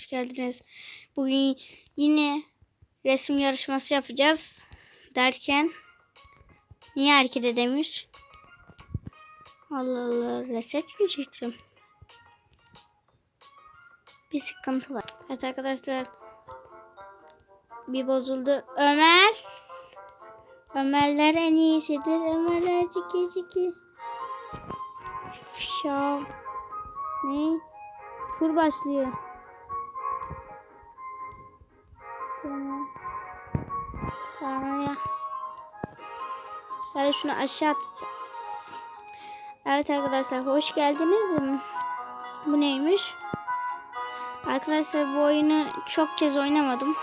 Hoş geldiniz. Bugün yine resim yarışması yapacağız. Derken niye hareket edemiyor? Allah Allah reset mi çektim? Bir sıkıntı var. Evet arkadaşlar bir bozuldu. Ömer Ömerler en iyisidir. Ömerler ciki ciki. Şam. Ne? Tur başlıyor. Tamam ya. Sadece şunu aşağı atacağım. Evet arkadaşlar hoş geldiniz. Bu neymiş? Arkadaşlar bu oyunu çok kez oynamadım.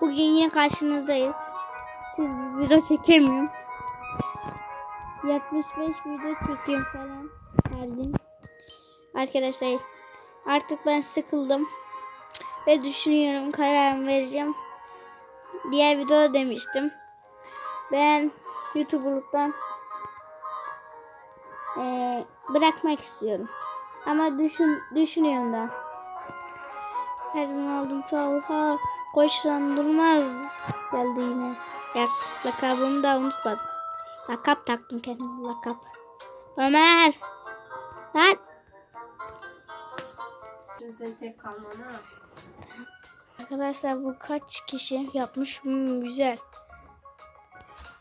Bugün yine karşınızdayız. Siz video çekemiyorum. 75 video çekiyorum falan her. Arkadaşlar artık ben sıkıldım. Ve düşünüyorum karar vereceğim. Diğer videoda demiştim. Ben YouTuber'lıktan eee, bırakmak istiyorum. Ama düşün düşünüyorum da. Her gün aldım Talha. Koşsan durmaz. Geldi yine. Ya, lakabımı da unutmadım. Lakap taktım kendime lakap. Ömer. Lan. Sen tek kalmana. Arkadaşlar bu kaç kişi yapmış? Hmm, güzel.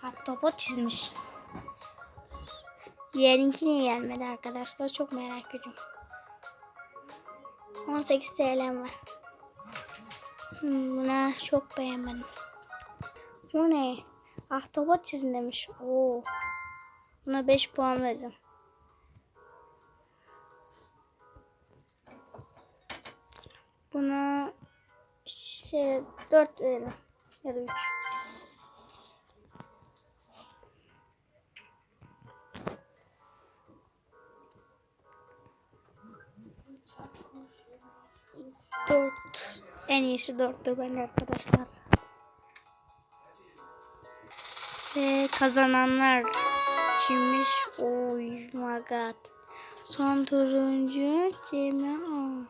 Hatta bot çizmiş. Diğerinki niye gelmedi arkadaşlar? Çok merak ediyorum. 18 TL'm var. Hmm, buna çok beğenmedim. Bu ne? Ahtapot çizin demiş. Oo. Buna 5 puan vereceğim. Buna şey 4 veririm. Ya da 3. Dört. En iyisi dörttür bence arkadaşlar. Ve kazananlar kimmiş? Oy my god. Son turuncu Cemil.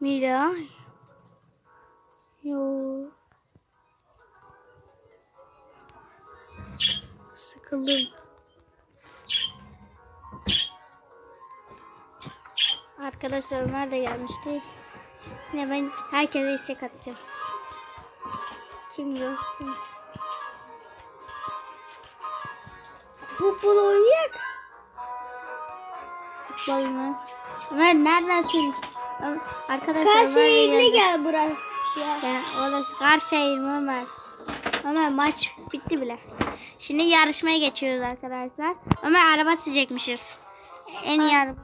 Mira. Yo. Sıkıldım. Arkadaşlar Ömer de gelmişti. Yine ben herkese istek atacağım. Kim yok? Kim? Futbol oynayak. Futbol mu? Ömer neredesin? Arkadaşlar Ömer de geldi. gel buraya. Ya, orası Karşıyır mı Ömer? Ömer maç bitti bile. Şimdi yarışmaya geçiyoruz arkadaşlar. Ömer araba çizecekmişiz. En iyi araba.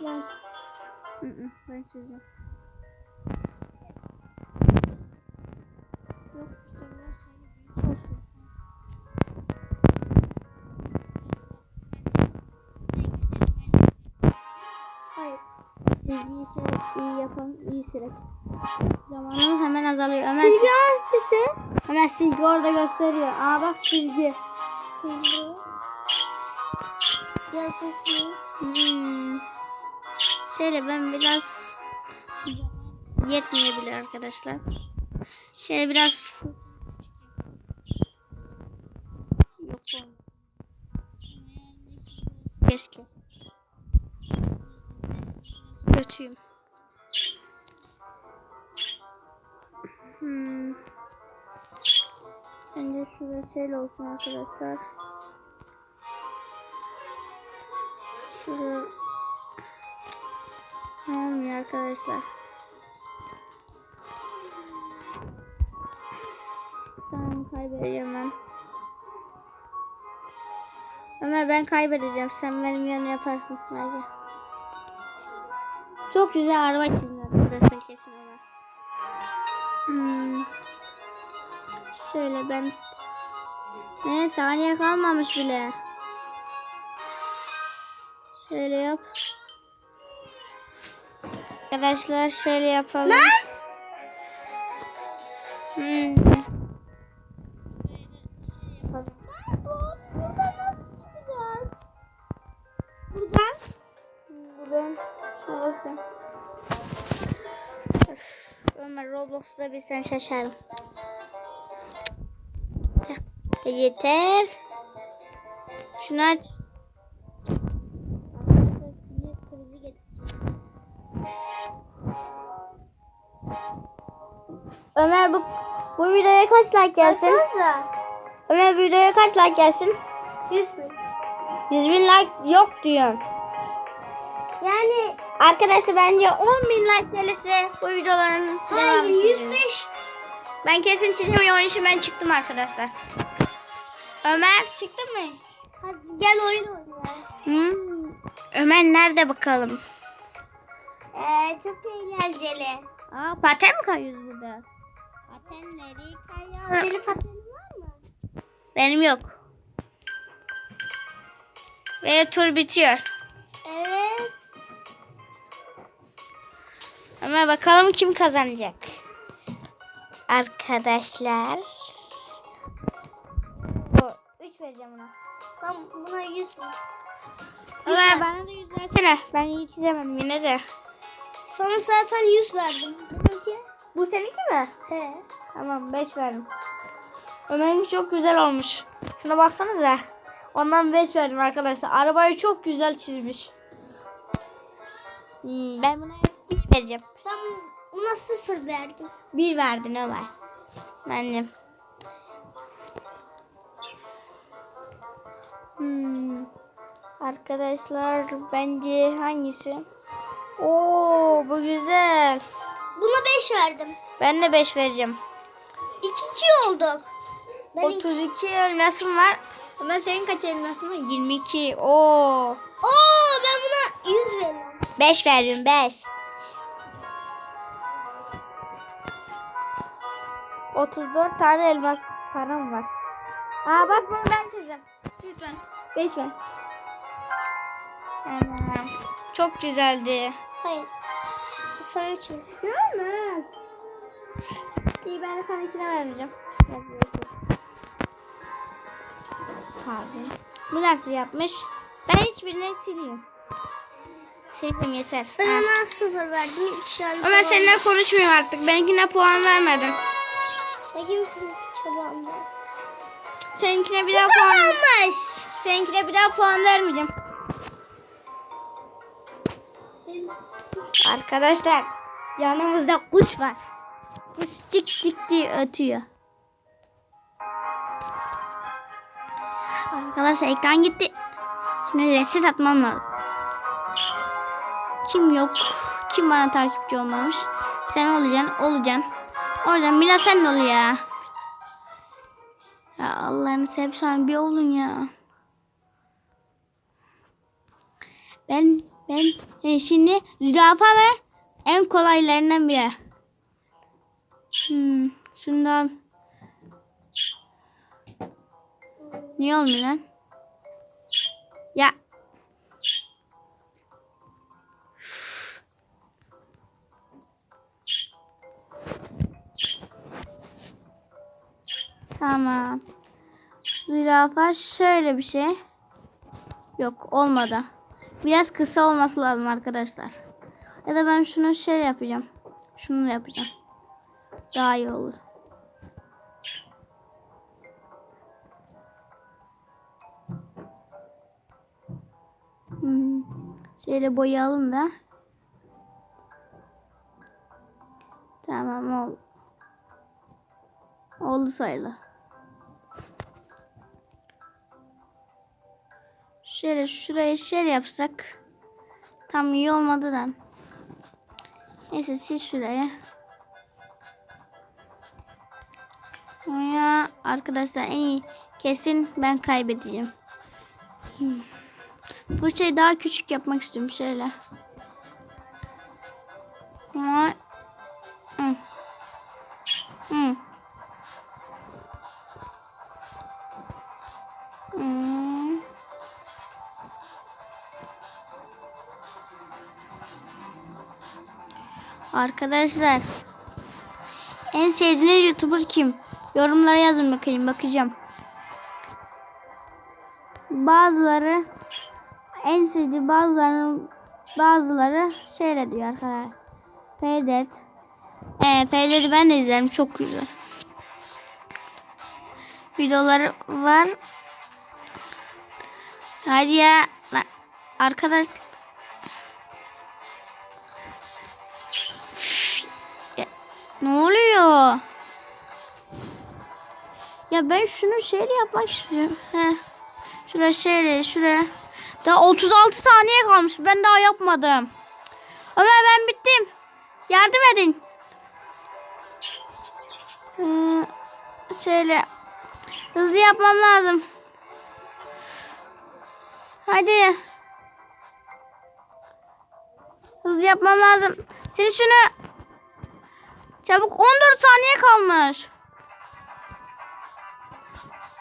Ben. Ben çizeceğim. Silgiyi şey iyi yapan iyi silerek. Zamanımız hemen azalıyor. Ömer, Silgi hangisi? Ömer silgi orada gösteriyor. Aa bak silgi. Silgi. Yaşasın. Hmm. Şöyle ben biraz yetmeyebilir arkadaşlar. Şöyle biraz yok. Keşke. Kötüyüm. Hmm. Bence şurada şöyle olsun arkadaşlar. Şurada olmuyor arkadaşlar. Tamam kaybedeceğim ben. Ömer ben kaybedeceğim. Sen benim yanımda yaparsın. Hadi. Çok güzel araba çizdin arkadaşlar kesin Ömer. Hmm. Şöyle ben ne saniye kalmamış bile. Şöyle yap. Arkadaşlar şöyle yapalım. Hmm. Ömer Roblox'ta bir sen şaşarım. Yeter. Şunu aç. Ömer bu bu videoya kaç like gelsin? Ömer bu videoya kaç like gelsin? 100 bin. 100 bin like yok diyor. Yani Arkadaşlar bence 10 bin like gelirse bu videoların hayır çizeceğim. 105. Ben kesin çizemiyorum onun için ben çıktım arkadaşlar. Ömer çıktı mı? Hadi gel oyun oynayalım. Hmm. Ömer nerede bakalım? Ee, çok eğlenceli. Aa paten mi kayıyoruz burada? Patenleri kayar. Senin patenin var mı? Benim yok. Ve tur bitiyor. Evet. Ömer bakalım kim kazanacak? Arkadaşlar. Bu 3 vereceğim ona. Ben buna 100 bin. Ömer bana da 100 versene. Ben iyi çizemedim yine de. Sana zaten 100 verdim. Benimki. Bu seninki mi? He. Tamam 5 verdim. Ömer'inki çok güzel olmuş. Şuna baksanıza. Ondan 5 verdim arkadaşlar. Arabayı çok güzel çizmiş. Hmm, ben buna 1 vereceğim. Ben ona 0 verdim. 1 verdin Ömer. Benim. Hmm. Arkadaşlar bence hangisi? Oo bu güzel. Buna 5 verdim. Ben de 5 vereceğim. 2-2 olduk. Ben 32 elmasım var. Ama senin kaç elmasın var? 22. Oo. Oo ben buna 100 veriyorum. 5 veriyorum 5. 34 tane elmas param var. Aa bak bunu ben çizeceğim. Lütfen. 5 ver. Tamam. Çok güzeldi. Hayır. 3 ver. Görmez. İyi ben de sana ikine vermeyeceğim. Pardon. Bu nasıl yapmış? Ben hiçbirini siliyorum. Sildim yeter. Ben ona 0 verdim. 3 tane. Ama seninle konuşmuyorum artık. Benimkine puan vermedim. Bakayım çabam var. Seninkine bir daha puan Olmuş. Seninkine bir daha puan vermeyeceğim. Arkadaşlar yanımızda kuş var. Kuş cik cik diye ötüyor. Arkadaşlar ekran gitti. Şimdi reset atmam lazım. Kim yok? Kim bana takipçi olmamış? Sen olacaksın, olacaksın. Olacaksın. Mila sen ol ya. Ya Allah'ını seversen bir olun ya. Ben ben e, şimdi zürafa ve en kolaylarından biri. Hmm, şundan Niye olmuyor lan? Ya Zürafa şöyle bir şey. Yok olmadı. Biraz kısa olması lazım arkadaşlar. Ya da ben şunu şey yapacağım. Şunu yapacağım. Daha iyi olur. Hmm. Şöyle boyayalım da. Tamam oldu. Oldu sayılır. Şöyle şuraya şöyle yapsak. Tam iyi olmadı da. Neyse sil şuraya. Ya arkadaşlar en iyi kesin ben kaybedeceğim. Hmm. Bu şey daha küçük yapmak istiyorum şöyle. Ama Hı. Arkadaşlar en sevdiğiniz YouTuber kim? Yorumlara yazın bakayım bakacağım. Bazıları en sevdiği bazılarının bazıları şöyle diyor arkadaşlar. Feydet Evet Feyleri ben de izlerim. Çok güzel. Videoları var. Hadi ya. Lan, Ya ben şunu şeyle yapmak istiyorum. Heh. Şuraya şeyle şuraya. Daha 36 saniye kalmış. Ben daha yapmadım. Ömer ben bittim. Yardım edin. Ee, şöyle hızlı yapmam lazım. Hadi. Hızlı yapmam lazım. Sil şunu. Çabuk 14 saniye kalmış.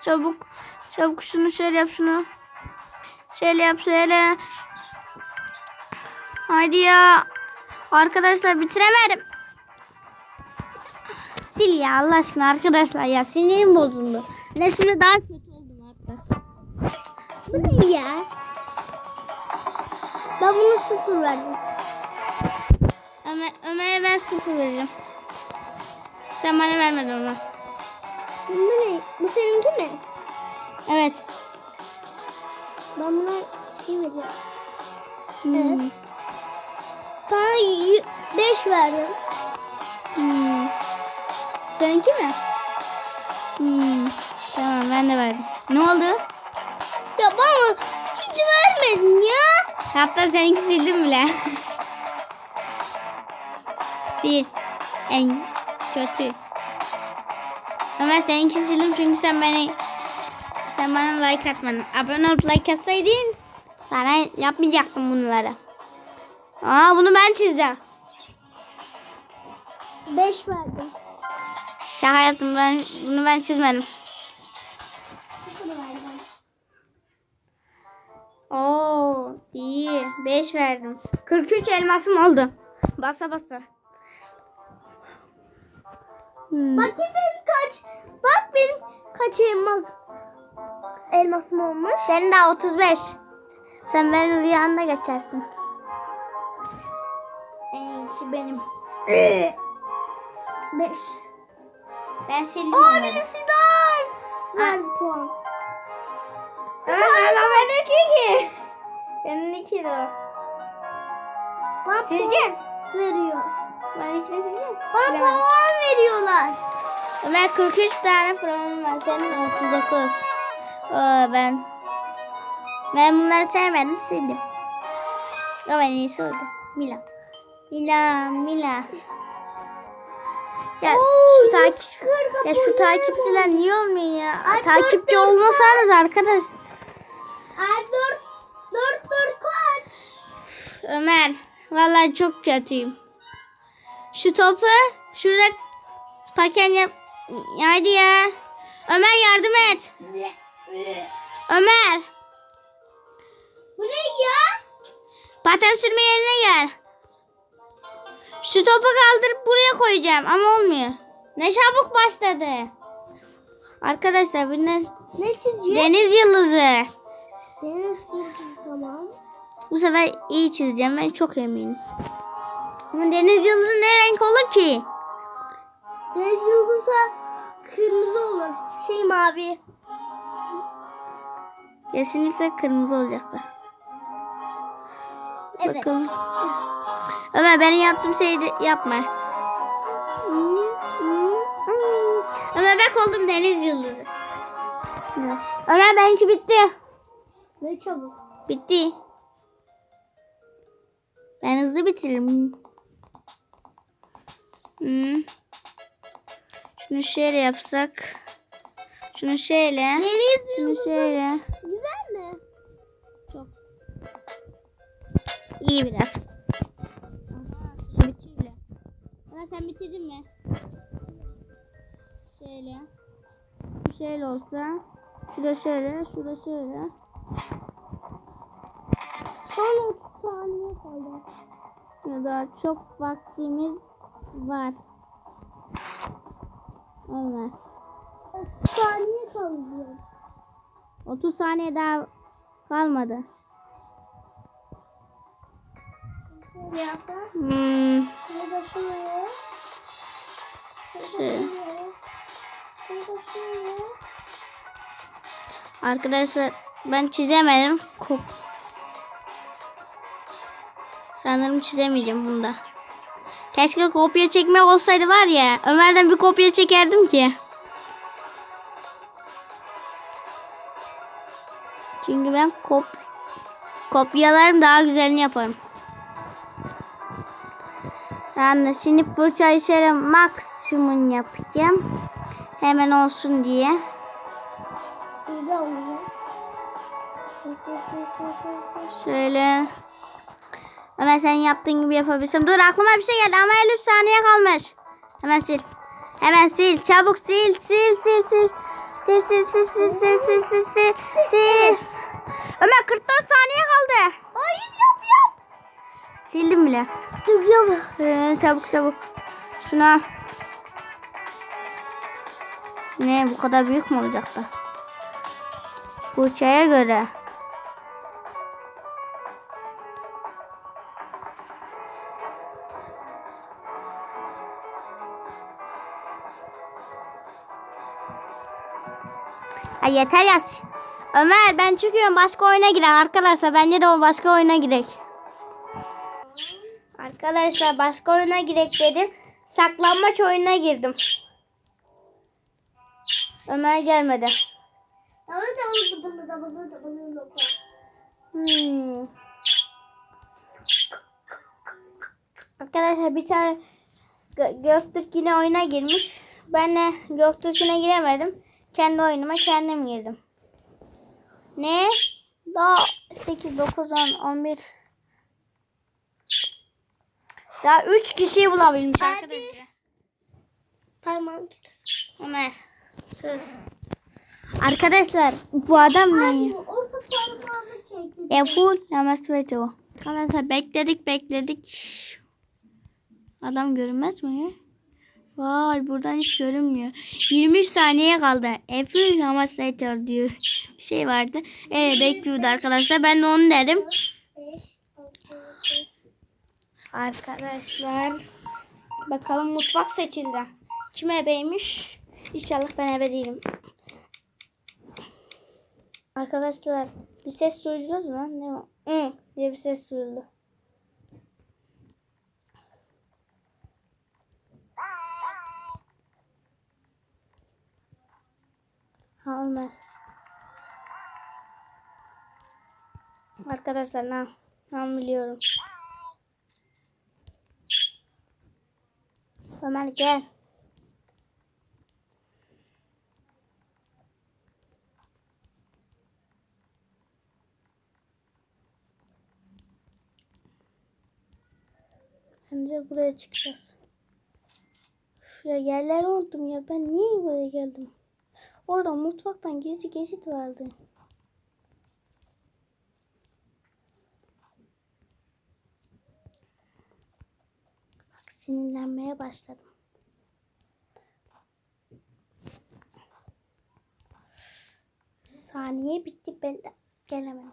Çabuk. Çabuk şunu şöyle yap şunu. Şöyle yap şöyle. Haydi ya. Arkadaşlar bitiremedim. Sil ya Allah aşkına arkadaşlar ya sinirim bozuldu. Resimde daha kötü oldum hatta. Bu ne ya? Ben bunu sıfır verdim. Ömer, ben sıfır vereceğim. Sen bana vermedin onu. Bu ne? Bu seninki mi? Evet. Ben buna şey vereceğim. Hmm. Sana 5 verdim. Hmm. Seninki mi? Hmm. Tamam ben de verdim. Ne oldu? Ya bana hiç vermedin ya. Hatta seninki sildim bile. Sil. En kötü. Ömer seninki sildim çünkü sen beni sen bana like atmadın. Abone olup like atsaydın sana yapmayacaktım bunları. Aa bunu ben çizdim. 5 verdim. Şaka yaptım ben bunu ben çizmedim. Oo iyi. 5 verdim. 43 elmasım oldu. Basa basa. Hmm. Bakayım kaç. Bak benim kaç elmas elmasım olmuş. Senin daha 35. Sen benim rüyanda geçersin. En iyisi benim. 5. Ben sildim Aa benim Sidan. Verdi puan. Ben alamedim ki. Benim iki de. Bana Sileceğim. veriyor. Ben ikini sileceğim. Bana puan veriyorlar. Ömer 43 tane programım var. Senin 39. Oo, ben ben bunları sevmedim sildim. Ama en iyisi oydu. Mila. Mila, Mila. Ya şu takip ya şu takipçiler niye olmuyor ya? Ay, Takipçi dur, dur, olmasanız arkadaş. Ay 4 4 4 kaç? Ömer vallahi çok kötüyüm. Şu topu şurada paken yap. Hadi ya. Ömer yardım et. Ömer Bu ne ya? paten sürme yerine gel. Şu topu kaldırıp buraya koyacağım ama olmuyor. Ne çabuk başladı. Arkadaşlar bu ne? Ne çizeceğiz? Deniz yıldızı. Deniz yıldızı tamam. Bu sefer iyi çizeceğim ben çok eminim. Ama deniz yıldızı ne renk olur ki? Deniz yıldızı kırmızı olur. Şey mavi. Kesinlikle kırmızı olacaktır. Evet. Bakalım. Ömer benim yaptığım şeyi de yapma. Ömer bak oldum deniz yıldızı. Ömer benimki bitti. Ne çabuk. Bitti. Ben hızlı bitiririm. Hmm. Şunu şöyle yapsak. Şunu şöyle. Şunu şöyle. güzel mi? Çok. İyi biraz. Aha, bile. Ana sen bitirdin mi? Şöyle. Bu şöyle olsa. Şurada şöyle, şurada şöyle. Son 30 saniye kaldı. Daha çok vaktimiz var. Ömer. 30 saniye kaldı. 30 saniye daha kalmadı. Hmm. Şöyle. Arkadaşlar ben çizemedim. Sanırım çizemeyeceğim bunda. Keşke kopya çekmek olsaydı var ya. Ömer'den bir kopya çekerdim ki. Çünkü ben kop kopyalarım daha güzelini yaparım. De şimdi fırçayı şöyle maksimum yapacağım. Hemen olsun diye. Şöyle. Ömer sen yaptığın gibi yapabilirsin. Dur aklıma bir şey geldi ama 53 saniye kalmış. Hemen sil. Hemen sil. Çabuk sil. Sil sil sil. Sil sil sil sil sil sil sil sil. Sil. Ömer 44 saniye kaldı. Hayır yap yap. Sildim bile. Yapıyorum. Ee, çabuk çabuk. Şunu al. Ne bu kadar büyük mü olacak da? Fırçaya göre. Ay yeter yaz. Ömer ben çıkıyorum başka oyuna gidelim arkadaşlar. Bence de o başka oyuna gidelim. Arkadaşlar başka oyuna girek dedim. Saklanmaç oyununa girdim. Ömer gelmedi. Hmm. Arkadaşlar bir tane Gö- Göktürk yine oyuna girmiş. Ben de Göktürk'üne giremedim. Kendi oyunuma kendim girdim. Ne? Daha 8, 9, 10, 11. Daha 3 kişiyi bulabilmiş Abi. arkadaşlar. Parmağım. Ömer. Sus. Arkadaşlar bu adam ne? Orta parmağımı çekti. E full namazı o. Arkadaşlar bekledik bekledik. Adam görünmez mi ya? Vay buradan hiç görünmüyor. 23 saniye kaldı. E full namazı diyor. Bir şey vardı. Evet bekliyordu arkadaşlar. Ben de onu dedim. 5, 6, 7, Arkadaşlar bakalım mutfak seçildi. Kim ebeymiş? İnşallah ben ebe değilim. Arkadaşlar bir ses duydunuz mu? Ne o? Diye bir ses duyuldu. Ömer. Arkadaşlar ne? Ben biliyorum. Ömer gel. Bence buraya çıkacağız. Üf ya yerler unuttum ya. Ben niye buraya geldim? Orada mutfaktan gizli geçit vardı. Bak sinirlenmeye başladım. Saniye bitti ben gelemedim.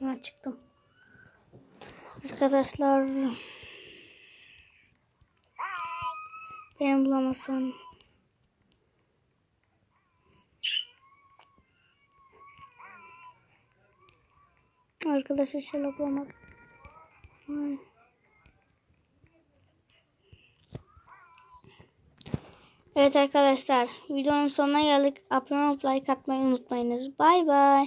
Ha çıktım. Arkadaşlar ben bulamasam Arkadaşlar inşallah bulamaz. Evet arkadaşlar videonun sonuna geldik. Abone olup like atmayı unutmayınız. Bay bay.